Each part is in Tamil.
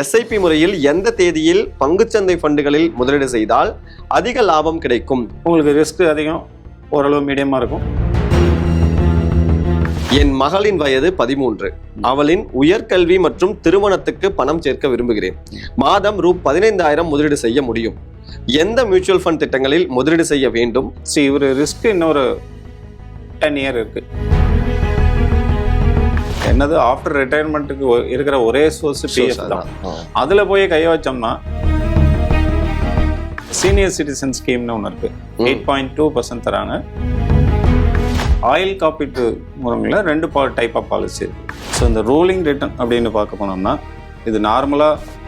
எஸ்ஐபி முறையில் எந்த தேதியில் பங்குச்சந்தை ஃபண்டுகளில் முதலீடு செய்தால் அதிக லாபம் கிடைக்கும்? உங்களுக்கு ரிஸ்க் அதிகம் ஓரளவு மீடியமாக இருக்கும். என் மகளின் வயது பதிமூன்று. அவளின் உயர்கல்வி மற்றும் திருமணத்துக்கு பணம் சேர்க்க விரும்புகிறேன். மாதம் ரூ. பதினைந்தாயிரம் முதலீடு செய்ய முடியும். எந்த மியூச்சுவல் ஃபண்ட் திட்டங்களில் முதலீடு செய்ய வேண்டும்? ஸோ இவர் ரிஸ்க் இன்னொரு டென் இயர் இருக்கு. என்னது ஆஃப்டர் ரிட்டையர்மெண்ட்டுக்கு இருக்கிற ஒரே சோர்ஸ் பிஎஃப் தான். அதில் போய் கைய வச்சோம்னா சீனியர் சிட்டிசன் ஸ்கீம்னு ஒன்று இருக்கு. எயிட் பாயிண்ட் டூ பர்சன்ட் தராங்க. ஆயில் காப்பீட்டு முறையில் ரெண்டு பா டைப் ஆஃப் பாலிசி இருக்கு. ஸோ இந்த ரூலிங் ரிட்டர்ன் அப்படின்னு பார்க்க போனோம்னா இது நார்மலாக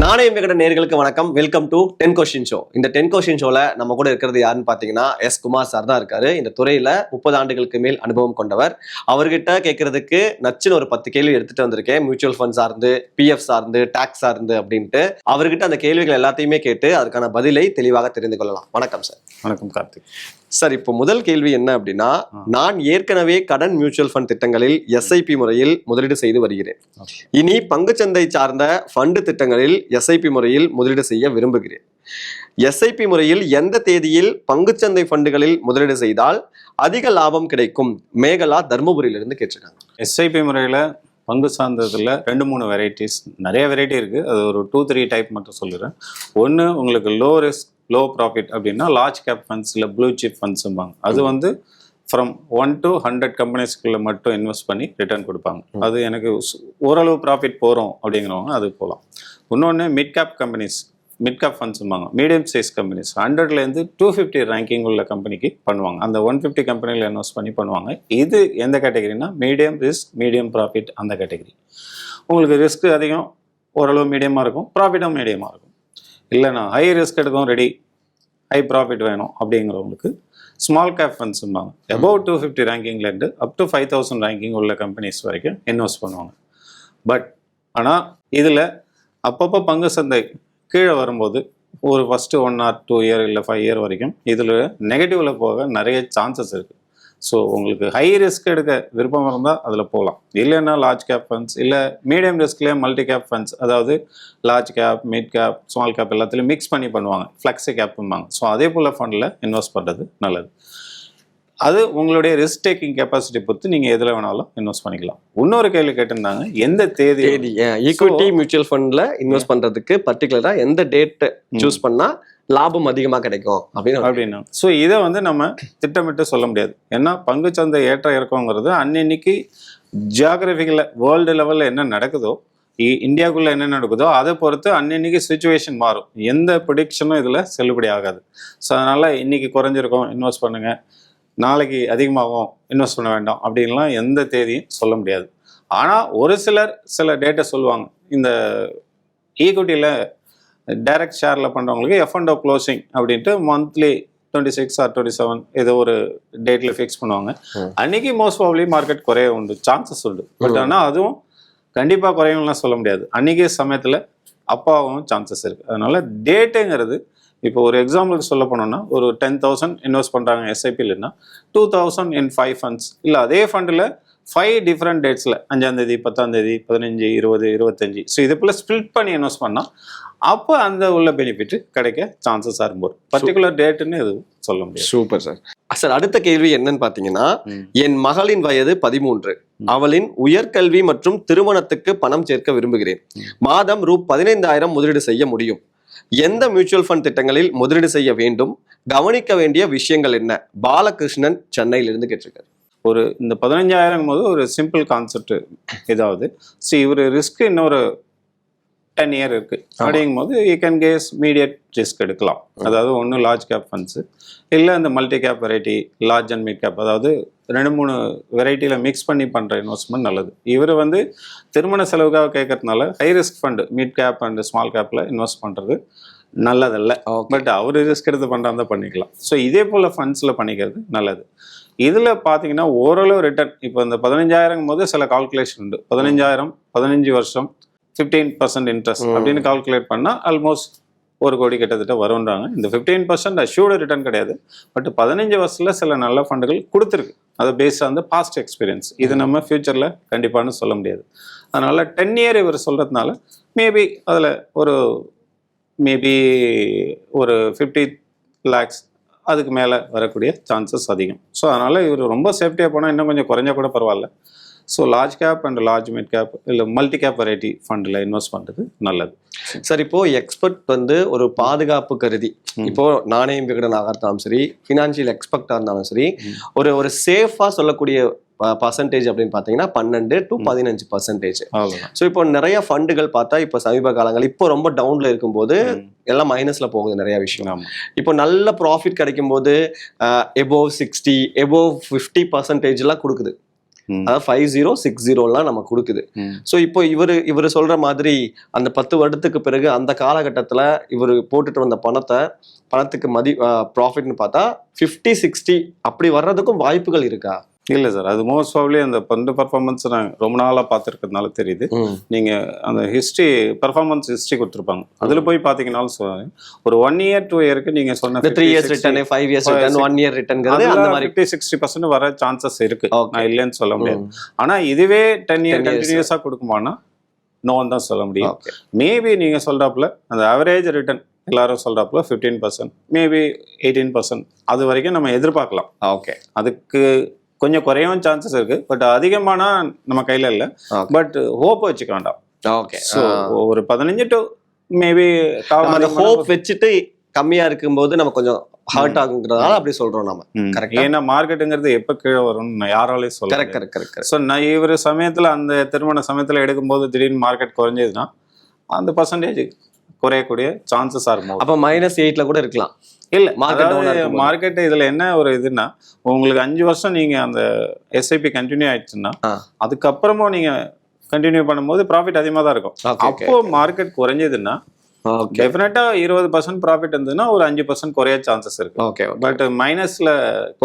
நானே விகட நேர்களுக்கு வணக்கம். Welcome to ten question show இந்த டென் கொஸ்டின் ஷோல நம்ம கூட இருக்கிறது யாருன்னு பாத்தீங்கன்னா எஸ் குமார் சார் தான் இருக்காரு. இந்த துறையில முப்பது ஆண்டுகளுக்கு மேல் அனுபவம் கொண்டவர். அவர்கிட்ட கேட்கறதுக்கு நச்சுன்னு ஒரு பத்து கேள்வி எடுத்துட்டு வந்திருக்கேன். மியூச்சுவல் ஃபண்ட் சார்ந்து பிஎஃப் சார்ந்து டாக்ஸ் சார்ந்து அப்படின்ட்டு. அவர்கிட்ட அந்த கேள்விகள் எல்லாத்தையுமே கேட்டு அதுக்கான பதிலை தெளிவாக தெரிந்து கொள்ளலாம். வணக்கம் சார் வணக்கம் கார்த்திக். சார் இப்போ முதல் கேள்வி என்ன அப்படின்னா நான் ஏற்கனவே கடன் மியூச்சுவல் ஃபண்ட் திட்டங்களில் எஸ்ஐபி முறையில் முதலீடு செய்து வருகிறேன். இனி பங்குச்சந்தை சார்ந்த ஃபண்டு திட்டங்களில் எஸ்ஐபி முறையில் முதலீடு செய்ய விரும்புகிறேன். எஸ்ஐபி முறையில் எந்த தேதியில் பங்குச்சந்தை ஃபண்டுகளில் முதலீடு செய்தால் அதிக லாபம் கிடைக்கும்? மேகலா தர்மபுரியிலிருந்து கேட்டிருக்காங்க. எஸ்ஐபி முறையில் பங்கு சார்ந்ததில் ரெண்டு மூணு வெரைட்டிஸ் நிறைய வெரைட்டி இருக்குது அது ஒரு டூ த்ரீ டைப் மட்டும் சொல்லிடுறேன். ஒன்று உங்களுக்கு லோ ரிஸ்க் லோ ப்ராஃபிட் அப்படின்னா லார்ஜ் கேப் ஃபண்ட்ஸ் இல்லை ப்ளூ சிப் ஃபண்ட்ஸும்பாங்க அது வந்து ஃப்ரம் ஒன் டு ஹண்ட்ரட் கம்பெனிஸ்குள்ளே மட்டும் இன்வெஸ்ட் பண்ணி ரிட்டர்ன் கொடுப்பாங்க. அது எனக்கு ஓரளவு ப்ராஃபிட் போகிறோம் அப்படிங்கிறவங்க அது போகலாம் இன்னொன்று mid cap companies mid cap ஃபண்ட்ஸும்பாங்க medium size companies ஹண்ட்ரட்லேருந்து டூ ஃபிஃப்டி ரேங்கிங் உள்ள கம்பெனிக்கு பண்ணுவாங்க. அந்த ஒன் ஃபிஃப்டி கம்பெனியில் இன்வெஸ்ட் பண்ணி பண்ணுவாங்க. இது எந்த கேட்டகரினா மீடியம் ரிஸ்க் மீடியம் ப்ராஃபிட் அந்த கேட்டகரி உங்களுக்கு ரிஸ்க் அதிகம் ஓரளவு மீடியமாக இருக்கும் ப்ராஃபிட்டும் மீடியமாக இருக்கும். இல்லைண்ணா ஹை ரிஸ்க் எடுக்கவும் ரெடி ஹை ப்ராஃபிட் வேணும் அப்படிங்கிறவங்களுக்கு ஸ்மால் கேப் ஃபண்ட்ஸும்பாங்க above two fifty ரேங்கிங்லேருந்து up to five thousand ranking உள்ள கம்பெனிஸ் வரைக்கும் இன்வெஸ்ட் பண்ணுவாங்க. பட் ஆனால் இதில் அப்பப்போ பங்கு சந்தை கீழே வரும்போது ஒரு first one or two year இல்லை ஃபைவ் இயர் வரைக்கும் இதில் நெகட்டிவில் போக நிறைய சான்சஸ் இருக்குது ஸோ உங்களுக்கு ஹை ரிஸ்க் எடுக்க விருப்பம் இருந்தால் அதில் போகலாம் இல்லைன்னா லார்ஜ் கேப் ஃபண்ட்ஸ் இல்லை மீடியம் ரிஸ்க்லேயே மல்டி கேப் ஃபண்ட்ஸ் அதாவது large cap mid cap small cap எல்லாத்துலையும் மிக்ஸ் பண்ணி பண்ணுவாங்க. ஃப்ளெக்ஸி கேப்பும்பாங்க ஸோ அதே போல் ஃபண்டில் இன்வெஸ்ட் பண்ணுறது நல்லது. அது உங்களுடைய ரிஸ்க் டேக்கிங் கெப்பாசிட்டி பொறுத்து நீங்கள் எதில் வேணாலும் இன்வெஸ்ட் பண்ணிக்கலாம். இன்னொரு கேள்வி கேட்டிருந்தாங்க எந்த தேதி? ஈக்விட்டி மியூச்சுவல் ஃபண்ட்ல இன்வெஸ்ட் பண்றதுக்கு பர்டிகுலரா எந்த டேட் சூஸ் பண்ணா லாபம் அதிகமாக கிடைக்கும் அப்படின்னு அப்படின்னா. ஸோ இதை வந்து நம்ம திட்டமிட்டு சொல்ல முடியாது. ஏன்னா பங்குச்சந்தை ஏற்ற இறக்கங்கிறது அன்னன்னைக்கு ஜியாகிரபிக்கல வேர்ல்டு லெவலில் என்ன நடக்குதோ இ- என்ன நடக்குதோ அதை பொறுத்து அன்னன்னைக்கு சுச்சுவேஷன் மாறும். எந்த ப்ரிடிக்ஷனும் இதில் செல்லுபடி ஆகாது. ஸோ அதனால் இன்னைக்கு குறைஞ்சிருக்கும் இன்வெஸ்ட் பண்ணுங்கள் நாளைக்கு அதிகமாகும் இன்வெஸ்ட் பண்ண வேண்டாம் அப்படின்லாம் எந்த தேதியும் சொல்ல முடியாது. ஆனால் ஒரு சிலர் சில டேட்டை சொல்லுவாங்க. இந்த ஈக்விட்டியில் டைரக்ட் ஷேரில் பண்ணுறவங்களுக்கு எஃப் அண்ட் க்ளோசிங் அப்படின்ட்டு monthly twenty six or twenty seven ஏதோ ஒரு டேட்டில் ஃபிக்ஸ் பண்ணுவாங்க. அன்னைக்கு மோஸ்ட் ப்ராப்ளி மார்க்கெட் குறைய உண்டு. சான்சஸ் உண்டு. பட் ஆனால் அதுவும் கண்டிப்பாக குறையும்லாம் சொல்ல முடியாது. அன்னைக்கு சமயத்தில் அப்பாவும் சான்சஸ் இருக்குது அதனால டேட்டுங்கிறது இப்போ ஒரு எக்ஸாம்பிளுக்கு சொல்ல போனோம்னா ஒரு டென் தௌசண்ட் இன்வெஸ்ட் பண்ணுறாங்க எஸ்ஐபிலன்னா two thousand in five funds இல்லை அதே ஃபண்டில் ஃபைவ் டிஃப்ரெண்ட் டேட்ஸில் அஞ்சாந்தேதி பத்தாந்தேதி பதினஞ்சு இருபது இருபத்தஞ்சு. ஸோ இது போல் ஸ்ப்ளிட் பண்ணி இன்வெஸ்ட் பண்ணால் அப்போ அந்த உள்ள பெனிஃபிட் கிடைக்க சான்சஸாக இருக்கும் பர்டிகுலர் டேட்டுன்னு எதுவும் சொல்ல முடியாது. சூப்பர் சார் சார் அடுத்த கேள்வி என்னன்னு பாத்தீங்கன்னா ம். என் மகளின் வயது பதிமூன்று. அவளின் உயர்கல்வி மற்றும் திருமணத்துக்கு பணம் சேர்க்க விரும்புகிறேன். மாதம் ரூ பதினைந்தாயிரம் முதலீடு செய்ய முடியும். எந்த மியூச்சுவல் ஃபண்ட் திட்டங்களில் முதலீடு செய்ய வேண்டும்? கவனிக்க வேண்டிய விஷயங்கள் என்ன? பாலகிருஷ்ணன் சென்னையிலிருந்து கேட்டிருக்காரு. ஒரு இந்த பதினஞ்சாயிரம் போது ஒரு சிம்பிள் கான்செப்ட் இதாவது சி இவர் ரிஸ்க் இன்னொரு டென் இயர் இருக்கு. அப்படிங்கும் போது யூ கேன் கேஸ் மீடியட் ரிஸ்க் எடுக்கலாம். அதாவது ஒன்று லார்ஜ் கேப் ஃபண்ட்ஸு இல்லை இந்த multi cap variety large and mid cap அதாவது ரெண்டு மூணு வெரைட்டியில் மிக்ஸ் பண்ணி பண்ணுற இன்வெஸ்ட்மெண்ட் நல்லது. இவர் வந்து திருமண செலவுக்காக கேட்கறதுனால high risk fund mid cap and small கேப்பில் இன்வெஸ்ட் பண்ணுறது நல்லதல்ல. பட் அவர் ரிஸ்க் எடுத்து பண்ணுறதா பண்ணிக்கலாம். ஸோ இதே போல் ஃபண்ட்ஸில் பண்ணிக்கிறது நல்லது. இதில் பார்த்தீங்கன்னா ஓரளவு ரிட்டர்ன் இப்போ இந்த பதினஞ்சாயிரம் போது சில கால்குலேஷன் உண்டு. பதினஞ்சாயிரம் பதினஞ்சு வருஷம் ஃபிஃப்டீன் பர்சன்ட் இன்ட்ரெஸ்ட். அப்படின்னு கால்குலேட் பண்ணால் ஆல்மோஸ்ட் ஒரு கோடி கிட்டத்தட்ட வரும்ன்றாங்க. இந்த ஃபிஃப்டீன் பர்சன்ட் அஷ்யூர்டு ரிட்டர்ன் கிடையாது. பட் பதினஞ்சு வருஷத்தில் சில நல்ல ஃபண்டுகள் கொடுத்துருக்கு. அதை based on the past experience இது நம்ம ஃபியூச்சரில் கண்டிப்பானு சொல்ல முடியாது. அதனால டென் இயர் இவர் சொல்றதுனால மேபி அதில் ஒரு மேபி ஒரு ஃபிஃப்டி லேக்ஸ் அதுக்கு மேலே வரக்கூடிய சான்சஸ் அதிகம் ஸோ அதனால் இவர் ரொம்ப சேஃப்டியாக போனால் இன்னும் கொஞ்சம் குறைஞ்சா கூட பரவாயில்ல so large cap and large mid cap இல்லை மல்டி கேப் வெரைட்டி ஃபண்டில் இன்வெஸ்ட் பண்ணுறது நல்லது சார் இப்போ எக்ஸ்பர்ட் வந்து ஒரு பாதுகாப்பு கருதி ம். இப்போ நாணயம் விகடனாக இருந்தாலும் சரி ஃபினான்ஷியல் எக்ஸ்பெக்டா இருந்தாலும் சரி. ஒரு ஒரு சேஃபா சொல்லக்கூடிய பர்சன்டேஜ் அப்படின்னு பார்த்தீங்கன்னா பன்னெண்டு டு பதினஞ்சு பர்சன்டேஜ் ஸோ இப்போ நிறைய ஃபண்டுகள் பார்த்தா இப்போ சமீப காலங்கள் இப்போ ரொம்ப டவுன்ல இருக்கும்போது எல்லாம் மைனஸ்ல போகுது நிறைய விஷயம். இப்போ நல்ல ப்ராஃபிட் கிடைக்கும் போது எபோவ் சிக்ஸ்டி எபோவ் ஃபிஃப்டி பர்சன்டேஜ்லாம் கொடுக்குது. அதாவது ஃபைவ் ஜீரோ சிக்ஸ் ஜீரோலாம் நம்ம கொடுக்குது. ஸோ இப்போ இவர் இவர் சொல்ற மாதிரி அந்த பத்து வருடத்துக்கு பிறகு அந்த காலகட்டத்தில் இவர் போட்டுட்டு வந்த பணத்தை பணத்துக்கு மதி ப்ராஃபிட்னு பார்த்தா ஃபிஃப்டி சிக்ஸ்டி அப்படி வர்றதுக்கும் வாய்ப்புகள் இருக்கா? இல்லை சார் அது மோஸ்ட் ப்ராப்ளி அந்த பண்டு பர்ஃபார்மன்ஸ் நான் ரொம்ப நாளாக பார்த்துருக்கிறதுனால தெரியுது. நீங்கள் அந்த ஹிஸ்ட்ரி பர்ஃபார்மன்ஸ் ஹிஸ்ட்ரி கொடுத்துருப்பாங்க. அதில் போய் பார்த்தீங்கன்னாலும் சொல்லுவாங்க ஒரு ஒன் இயர் டூ இயருக்கு நீங்கள் சொன்ன three years return five years return one year ரிட்டர்ன்ங்கிறது அந்த மாதிரி. ஃபிஃப்டி சிக்ஸ்டி பர்சன்ட் வர சான்சஸ் இருக்கு. நான் இல்லைன்னு சொல்ல முடியாது. ம். ஆனா இதுவே டென் இயர் 10 years. கண்டினியூஸாக கொடுக்குமானா நோன்னு தான் சொல்ல முடியும். மேபி நீங்க சொல்றாப்புல அந்த அவரேஜ் ரிட்டர்ன் எல்லாரும் சொல்றாப்புல fifteen percent maybe eighteen percent அது வரைக்கும் நம்ம எதிர்பார்க்கலாம். ஓகே அதுக்கு கொஞ்சம் குறையவும் சான்சஸ் இருக்கு. பட் அதிகமானா நம்ம கையில இல்லை. பட் ஹோப் வச்சுக்க வேண்டாம். ஓகே ஸோ ஒரு பதினஞ்சு டு மேபி அந்த ஹோப் வச்சுட்டு கம்மியா இருக்கும்போது நம்ம கொஞ்சம் ஹர்ட் ஆகுங்கிறதால அப்படி சொல்றோம் நம்ம ஆ? ஏன்னா மார்க்கெட்டுங்கிறது எப்போ கீழே வரும்னு யாராலையும் சொல்ல கரெக்ட் கரெக்ட் கரெக்ட் ஸோ நான் இவர் சமயத்தில் அந்த திருமண சமயத்தில் எடுக்கும்போது திடீர்னு மார்க்கெட் குறைஞ்சதுன்னா அந்த பர்சன்டேஜ் குறையக்கூடிய சான்சஸ் இருக்கும். அப்ப மைனஸ் எயிட்ல கூட இருக்கலாம். இல்ல மார்க்கெட். மார்க்கெட் இதுல என்ன ஒரு இதுன்னா உங்களுக்கு அஞ்சு வருஷம் நீங்க அந்த எஸ்ஐபி கண்டினியூ ஆயிடுச்சுன்னா. அதுக்கப்புறமும் நீங்க கண்டினியூ பண்ணும்போது ப்ராஃபிட் அதிகமாக தான் இருக்கும். அப்போ மார்க்கெட் குறைஞ்சதுன்னா டெஃபினட்டா இருபது பர்சன்ட் ப்ராஃபிட் இருந்ததுன்னா ஒரு அஞ்சு பர்சன்ட் குறைய சான்சஸ் இருக்கு. ஓகே பட் மைனஸ்ல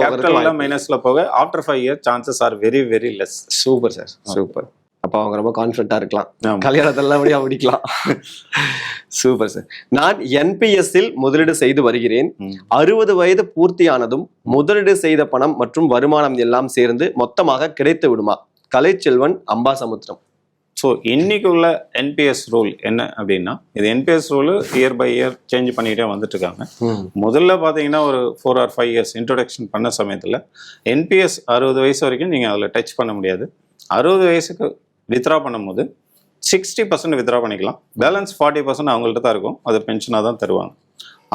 கேபிட்டல் மைனஸ்ல போக after five year chances are very very less super sir super அப்ப அவங்க ரொம்ப கான்ஃபிடண்டா இருக்கலாம். கல்யாணத்தெல்லாம் அப்படியே முடிக்கலாம். சூப்பர் சார் நான் இல் முதலீடு செய்து வருகிறேன். அறுபது வயது பூர்த்தியானதும் முதலீடு செய்த பணம் மற்றும் வருமானம் எல்லாம் சேர்ந்து மொத்தமாக கிடைத்து விடுமா? கலைச்செல்வன் அம்பாசமுத்திரம். ஸோ இன்னைக்கு உள்ள என்பிஎஸ் ரூல் என்ன அப்படின்னா இது NPS rule year by year change பண்ணிக்கிட்டே வந்துட்டு இருக்காங்க முதல்ல பார்த்தீங்கன்னா ஒரு four or five years introduction பண்ண சமயத்தில் என்பிஎஸ் அறுபது வயசு வரைக்கும் நீங்கள் அதில் டச் பண்ண முடியாது. அறுபது வயசுக்கு வித்ரா பண்ணும்போது சிக்ஸ்டி பர்சன்ட் வித்ரா பண்ணிக்கலாம். பேலன்ஸ் ஃபார்ட்டி பர்சன்ட் அவங்கள்ட்ட தான் இருக்கும். அது பென்ஷனாக தான் தருவாங்க.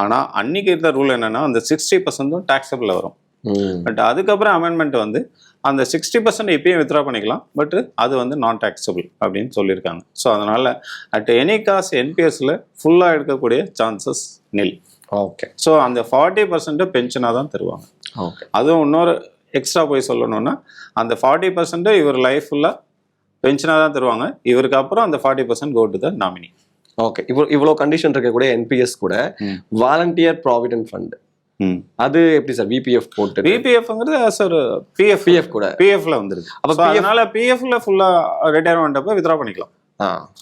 ஆனால் அன்னைக்கு இருந்த ரூல் என்னன்னா அந்த சிக்ஸ்டி பர்சன்ட்டும் டேக்ஸபிள் வரும். பட் அதுக்கப்புறம் அமெண்ட்மெண்ட் வந்து அந்த சிக்ஸ்டி பர்சன்ட் இப்பயும் வித்ரா பண்ணிக்கலாம். பட் அது வந்து நான் டேக்ஸபிள் அப்படின்னு சொல்லியிருக்காங்க. ஸோ அதனால அட் எனி காஸ் என்பிஎஸ்ல ஃபுல்லாக எடுக்கக்கூடிய சான்சஸ் நில் ஓகே ஸோ அந்த ஃபார்ட்டி பர்சன்ட் பென்ஷனாக தான் தருவாங்க. ஓகே அதுவும் இன்னொரு எக்ஸ்ட்ரா போய் சொல்லணும்னா அந்த ஃபார்ட்டி பர்சன்ட் இவர் லைஃப் ஃபுல்லாக பென்ஷனாக தான் தருவாங்க. இவருக்கு அப்புறம் அந்த forty percent go to the nominee okay இப்போ இவ்வளவு கண்டிஷன் இருக்கக்கூடிய என்பிஎஸ் கூட. வாலண்டியர் ப்ராவிடென்ட் ஃபண்ட் அது எப்படி சார் விபிஎஃப் போட்டு பிபிஎஃப்ங்கிறது as ஒரு பிஎஃப் பிஎஃப் கூட. பிஎஃப்ல வந்துருது அப்ப அதனால பிஎஃப்ல ஃபுல்லாக ரிட்டையர்மெண்ட் அப்போ வித்ரா பண்ணிக்கலாம்.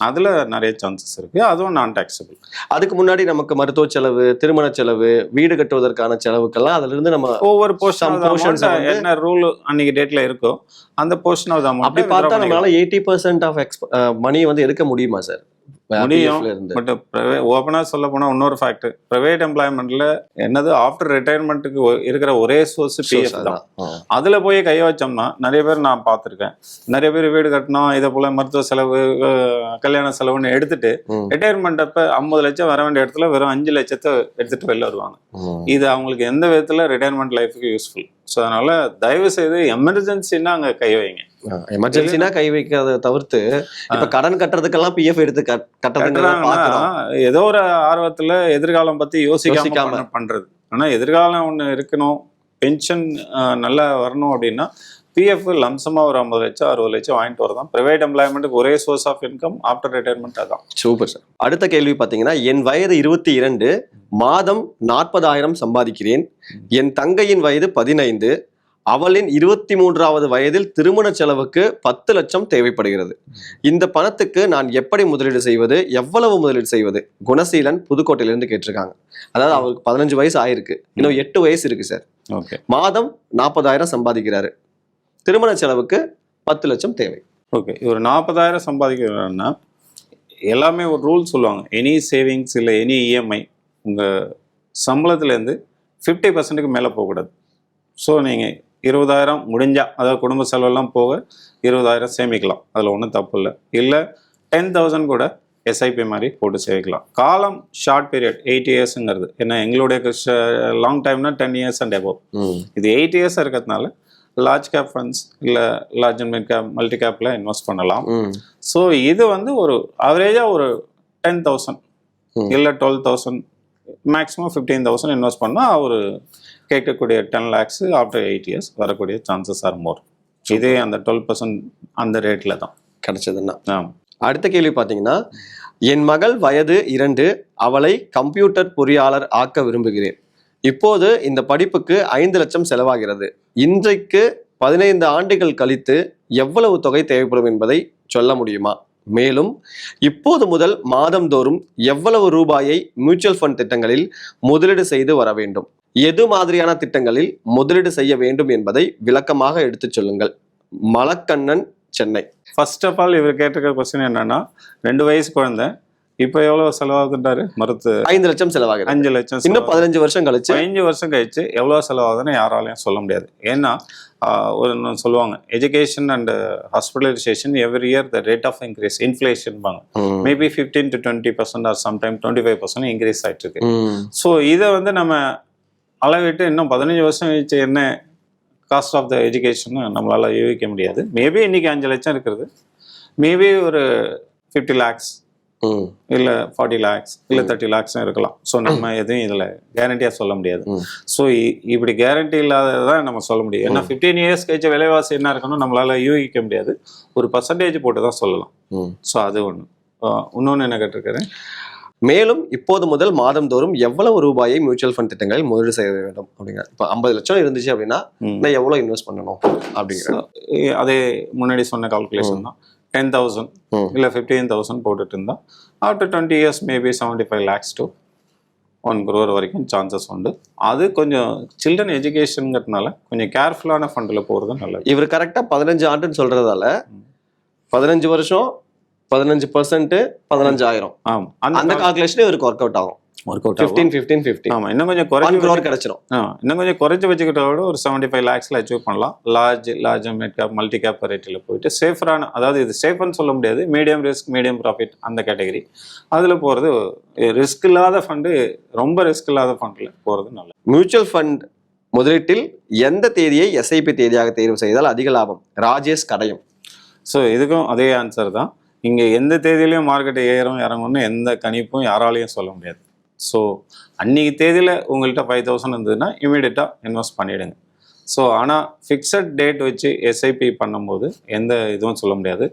அதுல நிறைய சான்சஸ் இருக்கு. அதுவும் நான் டாக்ஸபிள் அதுக்கு முன்னாடி நமக்கு மருத்துவ செலவு திருமண செலவு வீடு கட்டுவதற்கான செலவுக்கெல்லாம் அதுல இருந்து நம்ம ஒவ்வொரு போர்ஷன் வந்து- என்ன ரூல் அன்னைக்கு டேட்ல இருக்கோ அந்த போர்ஷன் ஆஃப் அப்படி பார்த்தா நம்மளால எயிட்டி பர்சன்ட் ஆஃப் எக்ஸ்ப் மணி வந்து எடுக்க முடியுமா சார் முடியும். பட் ஓப்பனா சொல்ல போனா இன்னொரு ஃபேக்டர் பிரைவேட் எம்ப்ளாய்மெண்ட்ல என்னது ஆஃப்டர் ரிட்டையர்மெண்ட்டுக்கு இருக்கிற ஒரே சோர்ஸ் பிஎஃப் தான். அதுல போய் கை வச்சோம்னா நிறைய பேர் நான் பார்த்துருக்கேன். நிறைய பேர் வீடு கட்டணும் இதே போல மருத்துவ செலவு கல்யாண செலவுன்னு எடுத்துட்டு. ரிட்டையர்மெண்ட் அப்ப ஐம்பது லட்சம் வர வேண்டிய இடத்துல வெறும் அஞ்சு லட்சத்தை எடுத்துட்டு வெளில வருவாங்க. இது அவங்களுக்கு எந்த விதத்துல ரிட்டையர்மெண்ட் லைஃபுக்கு யூஸ்ஃபுல் ஸோ அதனால தயவு செய்து எமர்ஜென்சின்னா அங்க கை வைங்க. எமர்ஜென்சினா கை வைக்கிறத தவிர்த்து இப்ப கடன் கட்டுறதுக்கெல்லாம் பிஎஃப் எடுத்து கட்- கட்டுறதுங்கிறத கட்டுறாங்கன்னா பார்க்கணும். ஏதோ ஒரு ஆர்வத்துல எதிர்காலம் பத்தி யோசிக்காம பண்றது. ஆனா எதிர்காலம் ஒண்ணு இருக்கணும். பென்ஷன் நல்லா வரணும் அப்படின்னா பிஎஃப் லம்சமா ஒரு ஐம்பது லட்சம் அறுபது லட்சம் வாங்கிட்டு வரதான் பிரைவேட் எம்ப்ளாய்மெண்ட்டுக்கு ஒரே source of income after retirement அதான். சூப்பர் சார் அடுத்த கேள்வி பாத்தீங்கன்னா என் வயது இருபத்தி இரண்டு மாதம் நாற்பதாயிரம் சம்பாதிக்கிறேன். என் தங்கையின் வயது பதினைந்து அவளின் இருபத்தி மூன்றாவது வயதில் திருமண செலவுக்கு பத்து லட்சம் தேவைப்படுகிறது. இந்த பணத்துக்கு நான் எப்படி முதலீடு செய்வது எவ்வளவு முதலீடு செய்வது? குணசீலன் புதுக்கோட்டையிலிருந்து கேட்டிருக்காங்க. அதாவது அவருக்கு பதினஞ்சு வயசு ஆயிருக்கு. இன்னும் எட்டு வயசு இருக்கு சார் ஓகே மாதம் நாற்பதாயிரம் சம்பாதிக்கிறாரு. திருமண செலவுக்கு பத்து லட்சம் தேவை. ஓகே ஒரு நாற்பதாயிரம் சம்பாதிக்கிறோம்னா எல்லாமே ஒரு ரூல் சொல்லுவாங்க. எனி சேவிங்ஸ் இல்லை எனி இஎம்ஐ உங்கள் சம்பளத்துலேருந்து ஃபிஃப்டி பர்சன்ட்டுக்கு மேலே போகக்கூடாது. ஸோ நீங்கள் இருபதாயிரம் முடிஞ்சா அதாவது குடும்ப செலவெல்லாம் போக இருபதாயிரம் சேமிக்கலாம். அதில் ஒன்றும் தப்பு இல்லை. இல்லை டென் தௌசண்ட் கூட எஸ்ஐபி மாதிரி போட்டு சேமிக்கலாம். காலம் ஷார்ட் பீரியட் எயிட் இயர்ஸுங்கிறது ஏன்னா எங்களுடைய லாங் டைம்னா டென் இயர்ஸ் அண்ட் எபோவ் இது எயிட் இயர்ஸ் இருக்கிறதுனால லார்ஜ் கேப் ஃபண்ட்ஸ் இல்லை large and mid cap multi கேப்பில் இன்வெஸ்ட் பண்ணலாம். ஸோ இது வந்து ஒரு ஆவரேஜாக ஒரு டென் தௌசண்ட். இல்லை twelve thousand maximum fifteen thousand invest பண்ணால் ஒரு கேட்கக்கூடிய ten lakhs after eight years வரக்கூடிய சான்சஸ் ஆர் மோர் இதே அந்த டுவெல் பர்சன்ட் அந்த ரேட்டில் தான். கிடைச்சதுன்னா. அடுத்த கேள்வி பார்த்தீங்கன்னா என் மகள் வயது இரண்டு அவளை கம்ப்யூட்டர் பொறியாளர் ஆக்க விரும்புகிறேன். இப்போது இந்த படிப்புக்கு ஐந்து லட்சம் செலவாகிறது. இன்றைக்கு பதினைந்து ஆண்டுகள் கழித்து எவ்வளவு தொகை தேவைப்படும் என்பதை சொல்ல முடியுமா? மேலும் இப்போது முதல் மாதந்தோறும் எவ்வளவு ரூபாயை மியூச்சுவல் ஃபண்ட் திட்டங்களில் முதலீடு செய்து வர வேண்டும்? எது மாதிரியான திட்டங்களில் முதலீடு செய்ய வேண்டும் என்பதை விளக்கமாக எடுத்துச் சொல்லுங்கள். Malakkannan Chennai. First of all இவர் கேட்டிருக்க கொஸ்டின் என்னன்னா ரெண்டு வயசு குழந்தை இப்போ எவ்வளோ செலவாகுதுன்றாரு மருத்து ஐந்து லட்சம் செலவாகிறது அஞ்சு லட்சம் இன்னும் செலவாகுது. பதினஞ்சு வருஷம் கழிச்சு பதினஞ்சு வருஷம் கழிச்சு எவ்வளோ செலவாகுதுன்னு யாராலையும் சொல்ல முடியாது ஏன்னா ஒரு சொல்லுவாங்க education and hospitalisation every year the rate of increase இன்ஃப்ளேஷன்பாங்க ம். Maybe fifteen to twenty percent or sometime twenty five percent increase ஆயிட்டு இருக்கு. ஸோ இதை வந்து நம்ம அளவிட்டு இன்னும் பதினஞ்சு வருஷம் கழிச்சு என்ன காஸ்ட் ஆஃப் த எஜுகேஷன் நம்மளால யூகிக்க முடியாது மேபி இன்னைக்கு அஞ்சு லட்சம் இருக்கிறது மேபி ஒரு ஃபிஃப்டி லேக்ஸ். இல்லை ஃபார்ட்டி லேக்ஸ் இல்லை தேர்ட்டி லேக்ஸும் இருக்கலாம். ஸோ நம்ம எதுவும் இதில் கேரண்டியாக சொல்ல முடியாது. ஸோ இப்படி கேரண்டி இல்லாததான் நம்ம சொல்ல முடியும் ஏன்னா ஃபிஃப்டீன் இயர்ஸ் கழிச்ச விலைவாசி என்ன இருக்கணும் நம்மளால யூகிக்க முடியாது. ஒரு பர்சன்டேஜ் போட்டு தான் சொல்லலாம். ஸோ அது ஒன்று இன்னொன்று என்ன கேட்டிருக்காரு? மேலும் இப்போது முதல் மாதந்தோறும் எவ்வளவு ரூபாயை மியூச்சுவல் ஃபண்ட் திட்டங்களில் முதலீடு செய்ய வேண்டும்? அப்படிங்கிற இப்போ ஐம்பது லட்சம் இருந்துச்சு அப்படின்னா. நான் எவ்வளவு இன்வெஸ்ட் பண்ணணும்? அப்படிங்கிற. அதே முன்னாடி சொன்ன கால்குலேஷன் தான். Ten thousand. இல்லை ஃபிஃப்டீன் தௌசண்ட் போட்டுட்டு இருந்தா after twenty years maybe seventy five lakhs to one crore வரைக்கும் சான்சஸ் உண்டு. அது கொஞ்சம் சில்ட்ரன் எஜுகேஷனுங்கிறதுனால கொஞ்சம் கேர்ஃபுல்லான ஃபண்டில் போகிறது நல்லது. இவர் கரெக்டா பதினஞ்சு ஆண்டுன்னு சொல்றதால பதினஞ்சு வருஷம் பதினஞ்சு பர்சன்ட் பதினஞ்சாயிரம். ஆமாம் அந்த அந்த கால்குலேஷன் இவருக்கு ஒர்க் அவுட் ஆகும். Work out fifteen fifteen fifteen ஆமாம் இன்னும் கொஞ்சம் குறைஞ்சி க்ரோர் கிடைச்சிரும். ஆ, இன்னும் கொஞ்சம் குறைச்சி வச்சுக்கிட்ட விட ஒரு செவன்ட்டி ஃபைவ் லேக்ஸில் அச்சீவ் பண்ணலாம். Large large mid cap multi cap வெரைட்டியில் போயிட்டு சேஃபரான அதாவது இது சேஃப்னு சொல்ல முடியாது. மீடியம் ரிஸ்க் மீடியம் ப்ராஃபிட் அந்த கேட்டகரி அதில் போகிறது ரிஸ்க் இல்லாத ஃபண்டு ரொம்ப ரிஸ்க் இல்லாத ஃபண்டில் போகிறது நல்லது. மியூச்சுவல் ஃபண்ட் முதலீட்டில் எந்த தேதியை எஸ்ஐபி தேதியாக தேர்வு செய்தால் அதிக லாபம்? ராஜேஷ் கடையம். ஸோ இதுக்கும் அதே ஆன்சர் தான். இங்கே எந்த தேதியிலையும் மார்க்கெட் ஏறும் இறங்கும்னு எந்த கணிப்பும் யாராலையும் சொல்ல முடியாது. ஸோ அன்னைக்கு தேதியில் உங்கள்கிட்ட ஃபைவ் தௌசண்ட் இருந்ததுன்னா இமீடியட்டாக இன்வெஸ்ட் பண்ணிவிடுங்க ஸோ ஆனால் ஃபிக்ஸட் டேட் வச்சு எஸ்ஐபி பண்ணும்போது எந்த இதுவும் சொல்ல முடியாது.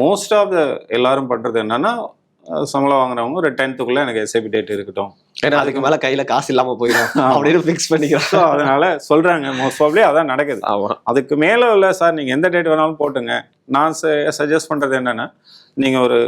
மோஸ்ட் ஆஃப் த எல்லாரும் பண்ணுறது என்னன்னா சம்பளம் வாங்குறவங்க ஒரு டென்த்துக்குள்ளே எனக்கு எஸ்ஐபி டேட் இருக்கட்டும். ஏன்னா அதுக்கு மேல கையில காசு இல்லாம போயிடும். அப்படின்னு ஃபிக்ஸ் ஸோ பண்ணிக்கிறோம் அதனால சொல்கிறாங்க மோஸ்ட் ப்ராப்ளி அதான் நடக்குது. ஆமா. அதுக்கு மேலே உள்ள சார் நீங்கள் எந்த டேட் வேணாலும் போட்டுங்க. நான் சஜஸ்ட் பண்ணுறது என்னென்னா நீங்கள் ஒரு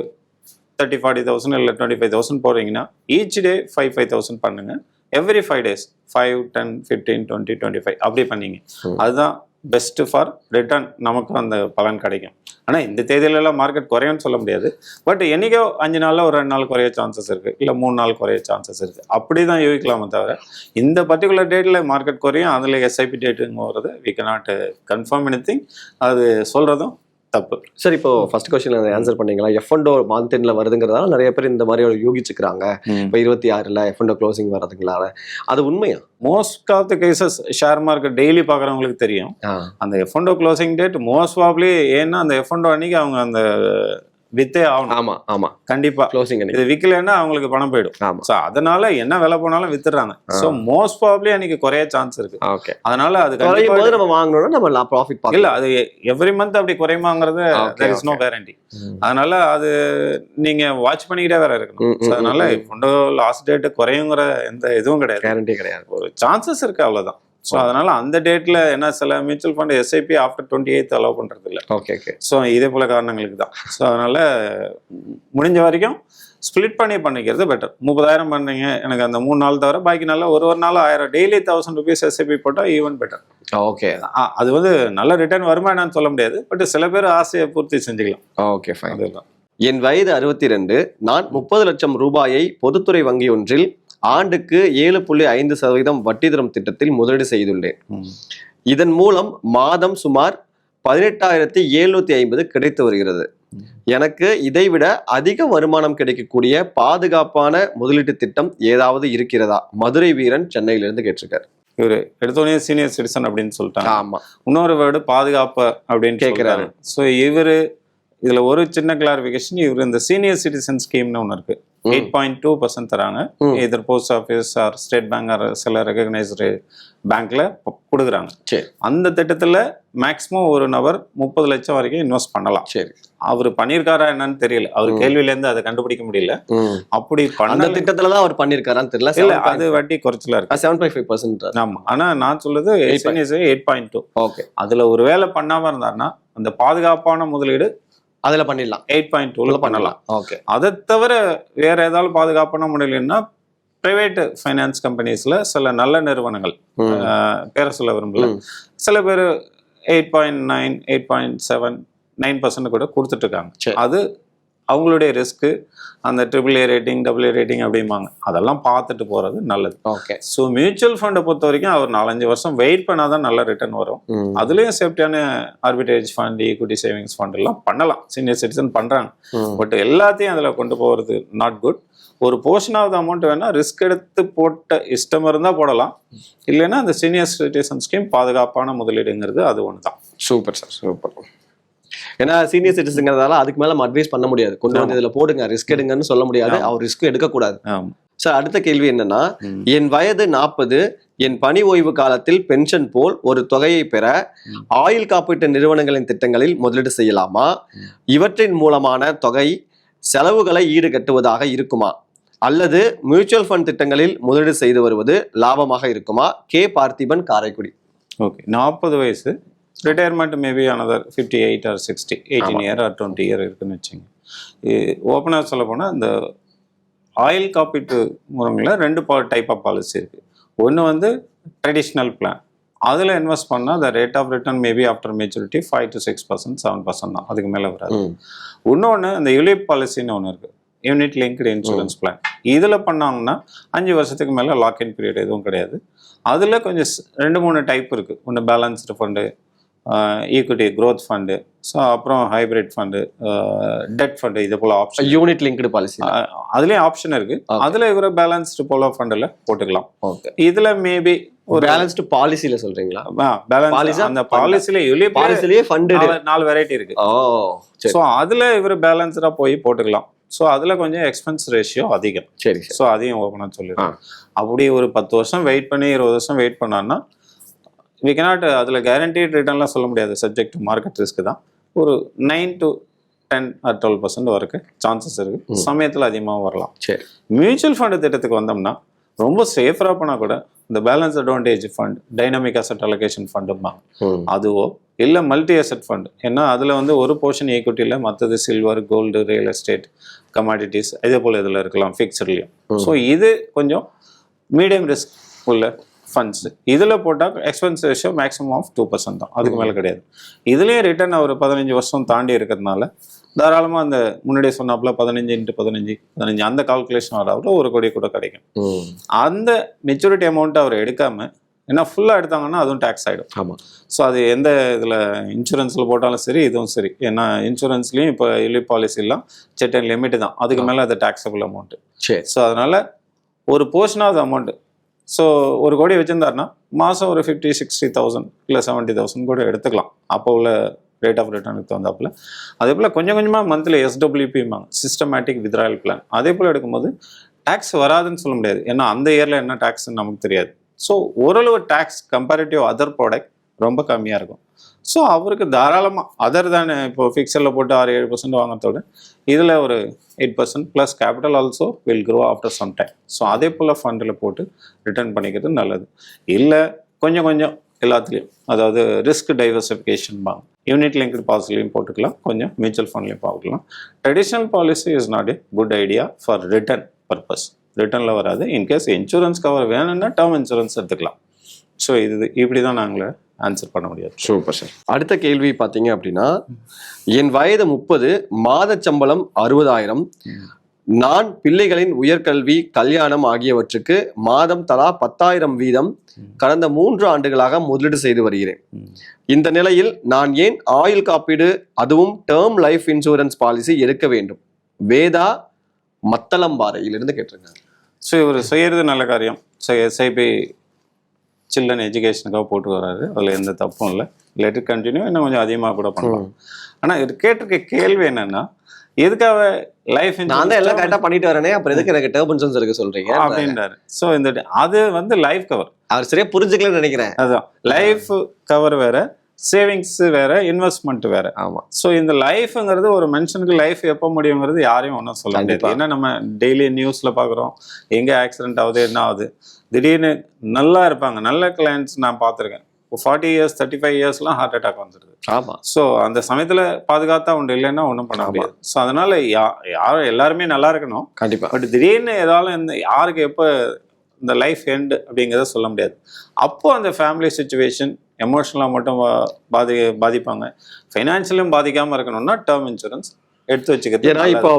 தேர்ட்டி ஃபார்ட்டி தௌசண்ட் இல்லை twenty five thousand போடுறீங்கன்னா each day five five thousand பண்ணுங்கள் every five days five ten fifteen twenty twenty five அப்படி பண்ணீங்க. ம். அதுதான் பெஸ்ட்டு ஃபார் ரிட்டர்ன் நமக்கும் அந்த பலன் கிடைக்கும். ஆனால் இந்த தேதியிலலாம் மார்க்கெட் குறையும்னு சொல்ல முடியாது. பட் என்னைக்கோ அஞ்சு நாளில் ஒரு ரெண்டு நாள் குறைய சான்சஸ் இருக்குது இல்லை மூணு நாள் குறைய சான்சஸ் இருக்குது அப்படி தான் யோசிக்கலாமே தவிர இந்த பர்டிகுலர் டேட்டில் மார்க்கெட் குறையும் அதில் எஸ்ஐபி டேட்டுங்க வருது வி cannot கன்ஃபார்ம் எனி அது சொல்கிறதும் தப்பு. சரி இப்போ ஃபர்ஸ்ட் கொஸ்டின் ஆன்சர் பண்ணீங்களா எஃப் அண்டோ மந்த் எண்ட்ல வருதுங்கிறதால நிறைய பேர் இந்த மாதிரி யூகிச்சுக்கிறாங்க. இப்போ இருபத்தி ஆறுல எஃப் அண்டோ க்ளோசிங் வர்றதுங்களால அது உண்மையா? Most of the cases share market daily பார்க்குறவங்களுக்கு தெரியும். அந்த F and O closing date most probably ஏன்னா அந்த எஃப்என்டோ அன்னைக்கு அவங்க அந்த வித்தே ஆகணும். ஆமா ஆமா. கண்டிப்பாக க்ளோசிங் இது விற்கலைன்னா அவங்களுக்கு பணம் போயிடும். ஆமா. ஸோ அதனால என்ன விலை போனாலும் வித்துடுறாங்க. ஸோ மோஸ்ட் ப்ராப்ளி அன்னைக்கு குறைய சான்ஸ் இருக்கு. ஓகே அதனால அது குறையும் கண்டிப்பா போது நம்ம வாங்கணும்னா நம்ம ப்ராஃபிட் இல்ல அது எவ்ரி மந்த் அப்படி குறையுமாங்கிறது is no okay. கேரண்டி அதனால அது நீங்க வாட்ச் பண்ணிக்கிட்டே வேற இருக்கணும். அதனால இப்போ லாஸ்ட் டேட் குறையுங்கிற எந்த இதுவும் கிடையாது. கேரண்டி கிடையாது. ஒரு சான்சஸ் இருக்கு அவ்வளவுதான். ஸோ அதனால அந்த டேட்ல என்ன சில mutual fund SIP after twenty eighth allow பண்றது இல்ல ஓகே ஓகே ஸோ இதே போல காரணங்களுக்கு தான். ஸோ அதனால முடிஞ்ச வரைக்கும் ஸ்ப்ளிட் பண்ணி பண்ணிக்கிறது பெட்டர் முப்பதாயிரம் பண்ணீங்க எனக்கு அந்த மூணு நாள் தவிர பாக்கி நாளில் ஒரு ஒரு நாள் ஆயிரம் டெய்லி தௌசண்ட் ருபீஸ் எஸ்ஐபி போட்டால் ஈவன் பெட்டர் ஓகே அது வந்து நல்ல ரிட்டர்ன் வருமா என்னன்னு சொல்ல முடியாது. பட் சில பேர் ஆசையை பூர்த்தி செஞ்சுக்கலாம். ஓகே ஃபைன் என் வயது அறுபத்தி ரெண்டு. நான் முப்பது லட்சம் ரூபாயை பொதுத்துறை வங்கி ஒன்றில் ஆண்டுக்கு ஏழு புள்ளி ஐந்து சதவீதம் வட்டி தரும் திட்டத்தில் முதலீடு செய்துள்ளேன். இதன் மூலம் மாதம் சுமார் பதினெட்டாயிரத்தி எழுநூத்தி ஐம்பது கிடைத்து வருகிறது. எனக்கு இதைவிட அதிக வருமானம் கிடைக்கக்கூடிய பாதுகாப்பான முதலீட்டு திட்டம் ஏதாவது இருக்கிறதா? மதுரை வீரன் சென்னையிலிருந்து கேட்டிருக்காரு. இவரு எடுத்தோடனே சீனியர் சிட்டிசன் அப்படின்னு சொல்லிட்டாங்க. ஆமா. இன்னொரு வேர்டு பாதுகாப்பு அப்படின்னு. கேட்கிறாரு ஸோ இவரு இதுல ஒரு சின்ன கிளாரிஃபிகேஷன் இவர் இந்த சீனியர் சிட்டிசன் ஸ்கீம்னு ஒன்று இருக்கு. எயிட் பாயிண்ட் டூ பர்சன்ட் தராங்க. Either post office or state bank or சில ரெகக்னைஸ்டு பேங்க்ல கொடுக்குறாங்க. சரி. அந்த திட்டத்துல மேக்ஸிமம் ஒரு நபர் முப்பது லட்சம் வரைக்கும் இன்வெஸ்ட் பண்ணலாம். சரி. அவர் பண்ணியிருக்காரா என்னன்னு தெரியல. அவர். கேள்வியில இருந்து அதை கண்டுபிடிக்க முடியல. அப்படி பண்ணல திட்டத்துல தான் அவர் பண்ணிருக்காரான்னு தெரியல. இல்ல அது வட்டி குறைச்சலா இருக்கு. செவன் பாயிண்ட் ஃபைவ் பர்சன்ட் ஆமா. ஆனா நான் சொல்றது எயிட் பாயிண்ட் டூ ஓகே அதுல ஒரு வேலை பண்ணாம இருந்தாருன்னா அந்த பாதுகாப்பான முதலீடு அதுல பண்ணிடலாம். எயிட் பாயிண்ட் டூல பண்ணலாம் ஓகே அதை தவிர வேற ஏதாவது பாதுகாப்பான முதலீடுன்னா பிரைவேட் ஃபைனான்ஸ் கம்பெனிஸ்ல சில நல்ல நிறுவனங்கள் பேரை சொல்ல விரும்பல. சில பேர் eight point nine eight point seven nine percent கூட கொடுத்துட்டு இருக்காங்க. சரி. அது அவங்களுடைய ரிஸ்க்கு அந்த triple A rating double A rating அப்படிம்பாங்க. அதெல்லாம் பார்த்துட்டு போறது நல்லது. ஓகே ஸோ மியூச்சுவல் ஃபண்டை பொறுத்த வரைக்கும் அவர் நாலஞ்சு வருஷம் வெயிட் பண்ணாதான் நல்ல ரிட்டர்ன் வரும். அதுலயும் சேஃப்டியான arbitrage fund equity savings fund எல்லாம் பண்ணலாம். சீனியர் சிட்டிசன் பண்றாங்க. பட் எல்லாத்தையும் அதுல கொண்டு போகிறது நாட் குட் ஒரு போர்ஷன் ஆஃப் த அமௌண்ட் வேணா ரிஸ்க் எடுத்து போட்ட இஷ்டம் இருந்தா போடலாம். இல்லைன்னா அந்த சீனியர் சிட்டிசன் ஸ்கீம் பாதுகாப்பான முதலீடுங்கிறது அது ஒன்று தான் சூப்பர் சார் சூப்பர் ஏன்னா சீனியர் சிட்டிசங்கிறதால அதுக்கு மேல நம்ம அட்வைஸ் பண்ண முடியாது. கொண்டு வந்து இதுல போடுங்க ரிஸ்க் எடுங்கன்னு சொல்ல முடியாது. அவர் ரிஸ்க் எடுக்க கூடாது சார் அடுத்த கேள்வி என்னன்னா. என் வயது நாற்பது என் பணி ஓய்வு காலத்தில் பென்ஷன் போல் ஒரு தொகையை பெற. ஆயுள் காப்பீட்டு நிறுவனங்களின் திட்டங்களில் முதலீடு செய்யலாமா. இவற்றின் மூலமான தொகை செலவுகளை ஈடுகட்டுவதாக இருக்குமா? அல்லது மியூச்சுவல் ஃபண்ட் திட்டங்களில் முதலீடு செய்து வருவது லாபமாக இருக்குமா? கே. பார்த்திபன் காரைக்குடி. ஓகே. நாற்பது வயசு retirement maybe another fifty eight or sixty eighteen year or twenty year இருக்குன்னு வச்சுங்க ஓப்பனாக சொல்ல போனால் இந்த ஆயில் காப்பீட்டு முறைகளில் ரெண்டு டைப் ஆஃப் பாலிசி இருக்குது ஒன்று வந்து ட்ரெடிஷ்னல் பிளான் அதில் இன்வெஸ்ட் பண்ணால் the rate of return maybe after maturity five to six percent seven percent தான். அதுக்கு மேலே வராது. இன்னொன்று இந்த யூலிப் பாலிசின்னு ஒன்று இருக்குது யூனிட் லிங்க்டு இன்சூரன்ஸ் பிளான் இதில் பண்ணாங்கன்னா அஞ்சு வருஷத்துக்கு மேலே லாக்இன் பீரியட் எதுவும் கிடையாது. அதில் கொஞ்சம் ரெண்டு மூணு டைப் இருக்குது ஒன்று balanced fund equity growth fund so அப்புறம் ஹைப்ரிட் ஃபண்டு டெட் ஃபண்டு இது போல் ஆப்ஷன் யூனிட் லிங்க்டு பாலிசி அதுலேயும் ஆப்ஷன் இருக்குது Okay. அதில் இவரை பேலன்ஸ்டு போல ஃபண்டில் போட்டுக்கலாம். ஓகே இதில் மேபி ஒரு பேலன்ஸ்டு பாலிசில சொல்றீங்களா? பேலன்ஸ்? அந்த பாலிசியில் யூலிப் பாலிசிலேயே ஃபண்டு நாலு வெரைட்டி இருக்குது ஓ ஸோ அதில் இவர் பேலன்ஸ்டாக போய் போட்டுக்கலாம். ஸோ அதில் கொஞ்சம் எக்ஸ்பென்ஸ் ரேஷியோ அதிகம். சரி சரி. ஸோ அதையும் ஓப்பனாக சொல்லிடுறேன். அப்படி ஒரு பத்து வருஷம் வெயிட் பண்ணி இருபது வருஷம் வெயிட் பண்ணான்னா வி cannot அதில் கேரண்டீட் ரிட்டர்ன்லாம் சொல்ல முடியாது. சப்ஜெக்ட் மார்க்கெட் ரிஸ்க் தான். ஒரு nine to ten or twelve percent வரைக்கும் சான்சஸ் இருக்குது சமயத்தில் அதிகமாக வரலாம். சரி. மியூச்சுவல் ஃபண்டு திட்டத்துக்கு வந்தோம்னா ரொம்ப சேஃபராக போனால் கூட இந்த balance advantage fund dynamic asset allocation ஃபண்டும்பாங்க. அதுவோ இல்லை மல்டி அசெட் ஃபண்ட் ஏன்னா அதில் வந்து ஒரு போர்ஷன் ஈக்விட்டியில் மற்றது silver gold real estate commodities இதே போல் இதில் இருக்கலாம் ஃபிக்ஸ்ட்லேயும் ஸோ இது கொஞ்சம் மீடியம் ரிஸ்க் உள்ள ஃபண்ட்ஸ் இதில் போட்டால் expense ratio maximum of two percent தான். அதுக்கு மேலே கிடையாது. இதுலேயே ரிட்டர்ன் ஒரு பதினஞ்சு வருஷம் தாண்டி இருக்கிறதுனால தாராளமாக அந்த முன்னாடியே சொன்னாப்புல பதினஞ்சு இன்ட்டு பதினஞ்சு பதினஞ்சு அந்த கால்குலேஷன் வராவில் ஒரு கோடி கூட கிடைக்கும். அந்த மெச்சூரிட்டி அமௌண்ட்டை அவர் எடுக்காமல் ஏன்னா ஃபுல்லாக எடுத்தாங்கன்னா அதுவும் டேக்ஸ் ஆகிடும் ஆமா. ஸோ அது எந்த இதில் இன்சூரன்ஸில் போட்டாலும் சரி இதுவும் சரி. ஏன்னா இன்சூரன்ஸ்லேயும் இப்போ இலி பாலிசிலாம் செட்டன் லிமிட் தான். அதுக்கு மேலே அது டேக்ஸபிள் அமௌண்ட்டு சரி. ஸோ அதனால் ஒரு போர்ஷன் ஆஃப் அமௌண்ட்டு ஸோ ஒரு கோடி வச்சிருந்தாருன்னா மாதம் ஒரு ஃபிஃப்டி சிக்ஸ்டி தௌசண்ட் இல்லை செவன்ட்டி தௌசண்ட் கூட எடுத்துக்கலாம். அப்போ உள்ள ரேட் ஆஃப் ரிட்டர்னுக்கு தகுந்தாப்பில். அதே போல் கொஞ்சம் கொஞ்சமாக மந்த்லி எஸ்டபிள்யூபிம்பாங்க சிஸ்டமேட்டிக் வித்ராயல் பிளான் அதே போல் எடுக்கும்போது டேக்ஸ் வராதுன்னு சொல்ல முடியாது. ஏன்னா அந்த இயரில் என்ன டேக்ஸ்ன்னு நமக்கு தெரியாது. ஸோ ஓரளவு டேக்ஸ் கம்பேரிட்டிவ் அதர் ப்ராடக்ட் ரொம்ப கம்மியாக இருக்கும். ஸோ அவருக்கு தாராளமாக அதர் தானே இப்போ ஃபிக்ஸரில் போட்டு ஆறு ஏழு பர்சன்ட் வாங்குறதோட இதில் ஒரு eight percent plus capital also will grow after some time so அதே போல் ஃபண்டில் போட்டு ரிட்டர்ன் பண்ணிக்கிறது நல்லது. இல்லை கொஞ்சம் கொஞ்சம் எல்லாத்துலேயும் அதாவது ரிஸ்க் டைவர்சிஃபிகேஷன் பாங்க யூனிட் லிங்க்டு பாலிசிலையும் போட்டுக்கலாம் கொஞ்சம் மியூச்சுவல் ஃபண்ட்லையும் பார்க்கலாம் traditional policy is not a good idea for return purpose ரிட்டர்னில் வராது. இன்கேஸ் இன்சூரன்ஸ் கவர் வேணும்னா டேர்ம் இன்சூரன்ஸ் எடுத்துக்கலாம். ஸோ இது இப்படி தான் நாங்கள் ஆன்சர் பண்ண முடியாது. சூப்பர் சார் அடுத்த கேள்வி பார்த்தீங்க அப்படின்னா என் வயது முப்பது மாத சம்பளம் அறுபதாயிரம் நான் பிள்ளைகளின் உயர்கல்வி கல்யாணம் ஆகியவற்றுக்கு மாதம் தலா பத்தாயிரம் வீதம் கடந்த மூன்று ஆண்டுகளாக முதலீடு செய்து வருகிறேன். இந்த நிலையில் நான் ஏன் ஆயுள் காப்பீடு அதுவும் டேர்ம் லைஃப் இன்சூரன்ஸ் பாலிசி எடுக்க வேண்டும்? வேதா மத்தளம்பாறையிலிருந்து கேட்டிருக்காங்க ஸோ இவர் செய்யறது நல்ல காரியம். ஸோ எஸ்ஐபி சில்ட்ரன் எஜுகேஷனுக்காக போட்டு வராரு. அதில் எந்த தப்பும் இல்லை. லெட்டர் கண்டினியூ இன்னும் கொஞ்சம் அதிகமாக கூட பண்ணலாம். ஆனால் இது கேட்டிருக்க கேள்வி என்னன்னா எதுக்காக லைஃப் நான் தான் எல்லாம் கரெக்டா பண்ணிட்டு வரேனே அப்புறம் எதுக்கு எனக்கு டேர்ம் இன்சூரன்ஸ் இருக்க சொல்றீங்க? அப்படின்றாரு. ஸோ இந்த அது வந்து லைஃப் கவர் அவர் சரியா புரிஞ்சுக்கலன்னு நினைக்கிறேன். அதுதான் லைஃப் கவர் வேற சேவிங்ஸ் வேற இன்வெஸ்ட்மெண்ட் வேற. ஆமா. ஸோ இந்த லைஃப்ங்கிறது ஒரு மனுஷனுக்கு லைஃப் எப்போ முடியுங்கிறது யாரையும் ஒன்றும் சொல்ல முடியாது. ஏன்னா நம்ம டெய்லி நியூஸ்ல பார்க்குறோம் எங்கே ஆக்சிடென்ட் ஆகுது என்ன ஆகுது? திடீர்னு நல்லா இருப்பாங்க. நல்ல கிளைண்ட்ஸ் நான் பார்த்துருக்கேன். ஃபார்ட்டி இயர்ஸ் தேர்ட்டி ஃபைவ் இயர்ஸ்லாம் ஹார்ட் அட்டாக் வந்துடுது ஆமா. ஸோ அந்த சமயத்தில் பாதுகாத்தா உண்டு இல்லைன்னா ஒன்றும் பண்ண. முடியாது. ஸோ அதனால யா யாரும் எல்லாருமே நல்லா இருக்கணும். கண்டிப்பா. பட் திடீர்னு ஏதாவது இந்த யாருக்கு எப்போ இந்த லைஃப் எண்ட் அப்படிங்கிறத சொல்ல முடியாது. அப்போ அந்த ஃபேமிலி சுச்சுவேஷன் எமோஷனலாக மட்டும் பாதி பாதிப்பாங்க. ஃபைனான்ஷியலும் பாதிக்காமல் இருக்கணும்னா டேர்ம் இன்சூரன்ஸ் எடுத்து வச்சுக்கிறது ஏன்னா இப்போ அவர்.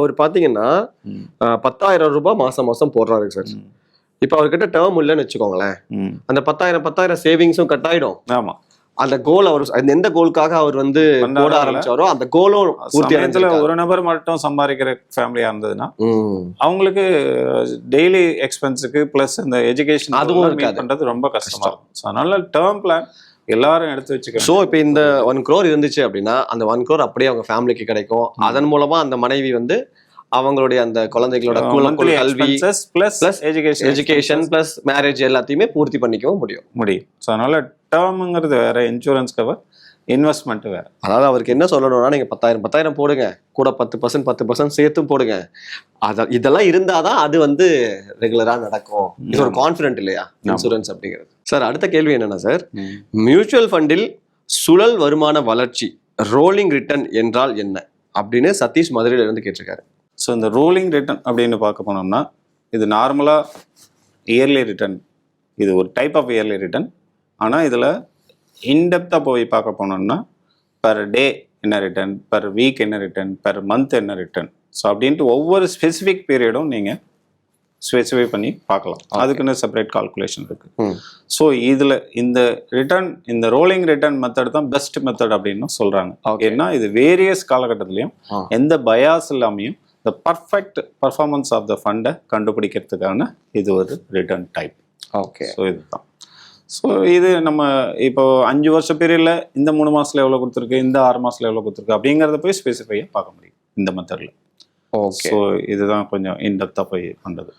ஆஹ், பத்தாயிரம் ரூபாய் மாசம் மாசம் போடுறாரு சார். இப்போ அவர்கிட்ட டேர்ம் இல்லைன்னு வச்சுக்கோங்களேன். அந்த பத்தாயிரம் பத்தாயிரம் சேவிங்ஸும் கட் ஆயிடும் ஆமா அந்த கோல் அவர் எந்த கோலுக்காக அவர் வந்து இல்ல. ஆரம்பிச்சாரோ அந்த கோலும் சமயத்துல. ஒரு நபர் மட்டும் சம்பாதிக்கிற ஃபேமிலியா இருந்ததுன்னா. அவங்களுக்கு டெய்லி எக்ஸ்பென்ஸுக்கு ப்ளஸ் இந்த எஜுகேஷன் அதுவும். பண்றது ரொம்ப கஷ்டமா இருக்கும் ஸோ அதனால டேர்ம் பிளான் எல்லாரும் எடுத்து வச்சுக்கணும் சோ இப்போ இந்த ஒன் க்ரோர் இருந்துச்சு அப்படின்னா அந்த ஒன் க்ரோர் அப்படியே அவங்க ஃபேமிலிக்கு கிடைக்கும் அதன் மூலமா அந்த மனைவி வந்து அவங்களுடைய அந்த குழந்தைகளோட கல்வி plus education education plus marriage எல்லாத்தையுமே பூர்த்தி பண்ணிக்கவும் முடியும். முடியும். ஸோ அதனால டேர்முங்கிறது வேற இன்சூரன்ஸ் கவர் இன்வெஸ்ட்மெண்ட் வேற. அதாவது அவருக்கு என்ன சொல்லணும்னா நீங்க பத்தாயிரம் பத்தாயிரம் போடுங்க. கூட பத்து பர்சன்ட் பத்து பர்சன்ட் சேர்த்தும் போடுங்க. அத இதெல்லாம் இருந்தாதான் அது வந்து ரெகுலரா நடக்கும். இது ஒரு கான்ஃபிடென்ட் இல்லையா? இன்சூரன்ஸ் அப்படிங்கிறது. சார் அடுத்த கேள்வி என்னன்னா சார் மியூச்சுவல் ஃபண்டில் சுழல் வருமான வளர்ச்சி ரோலிங் ரிட்டர்ன் என்றால் என்ன? அப்படின்னு சதீஷ் மதுரையில இருந்து கேட்டிருக்காரு. ஸோ இந்த ரோலிங் ரிட்டர்ன் அப்படின்னு பார்க்க போனோம்னா இது நார்மலாக இயர்லி ரிட்டர்ன் இது ஒரு டைப் ஆஃப் இயர்லி ரிட்டர்ன் ஆனால் இதில் இன்டெப்த்தாக போய் பார்க்க போனோம்னா பெர் டே என்ன ரிட்டர்ன் பெர் வீக் என்ன ரிட்டர்ன் பெர் மந்த் என்ன ரிட்டர்ன் ஸோ அப்படின்ட்டு ஒவ்வொரு ஸ்பெசிஃபிக் பீரியடும் நீங்கள் ஸ்பெசிஃபை பண்ணி பார்க்கலாம். அதுக்குன்னு செப்பரேட் கால்குலேஷன் இருக்குது. ஸோ இதில் இந்த ரிட்டர்ன் இந்த ரோலிங் ரிட்டர்ன் மெத்தட் தான் பெஸ்ட் மெத்தட் அப்படின்னு சொல்கிறாங்க. ஏன்னா இது வேரியஸ் காலகட்டத்திலையும். எந்த பயாஸ் இல்லாமையும் இந்த பர்ஃபெக்ட் பர்ஃபார்மன்ஸ் ஆஃப் த ஃபண்டை கண்டுபிடிக்கிறதுக்கான இது ஒரு ரிட்டர்ன் டைப் ஓகே ஸோ இதுதான். ஸோ இது நம்ம இப்போ அஞ்சு வருஷ பீரியடில் இந்த மூணு மாசத்துல எவ்வளோ கொடுத்துருக்கு இந்த ஆறு மாசத்துல எவ்வளோ கொடுத்துருக்கு அப்படிங்கிறத போய் ஸ்பெசிஃபையாக பார்க்க முடியும் இந்த மெத்தடில் ஓகே ஸோ இதுதான் கொஞ்சம் இன்டெப்த்தாக போய் பண்ணுறது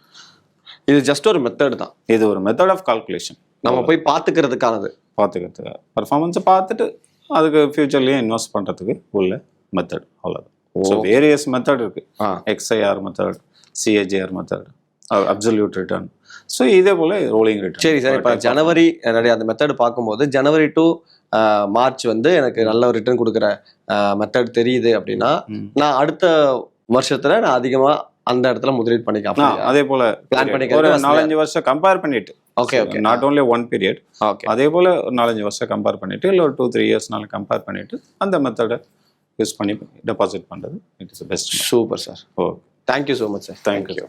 இது ஜஸ்ட் ஒரு மெத்தட் தான். இது ஒரு மெத்தட் ஆஃப் கால்குலேஷன் நம்ம போய் பாத்துக்கிறதுக்கானது பார்த்துக்கிறதுக்கு பர்ஃபார்மன்ஸை பார்த்துட்டு அதுக்கு ஃபியூச்சர்லேயும் இன்வெஸ்ட் பண்ணுறதுக்கு உள்ள மெத்தட் அவ்வளோதான் ஸோ. வேரியஸ் மெத்தட் இருக்கு. XIRR method CAGR method absolute return so இதே போல் ரோலிங் ரிட்டர்ன் சரி சார் இப்போ ஜனவரி என்னுடைய அந்த மெத்தட் பார்க்கும்போது ஜனவரி டு மார்ச் வந்து எனக்கு நல்ல ரிட்டர்ன் கொடுக்குற மெத்தட் தெரியுது அப்படின்னா நான் அடுத்த வருஷத்துல நான் அதிகமா அந்த இடத்துல முதலீடு பண்ணிக்கலாம் அதே போல Plan ஒரு பண்ணிக்கிறது வசதியா? நாலஞ்சு வருஷம் கம்பேர் பண்ணிட்டு. Okay okay not only one period okay அதே போல ஒரு நாலஞ்சு வருஷம் கம்பேர் பண்ணிட்டு இல்லை ஒரு டூ த்ரீ இயர்ஸ்னால கம்பேர் பண்ணிட்டு அந்த மெத்தடை யூஸ் பண்ணி டெபாசிட் பண்ணுறது it is best super sir oh thank you so much sir thank you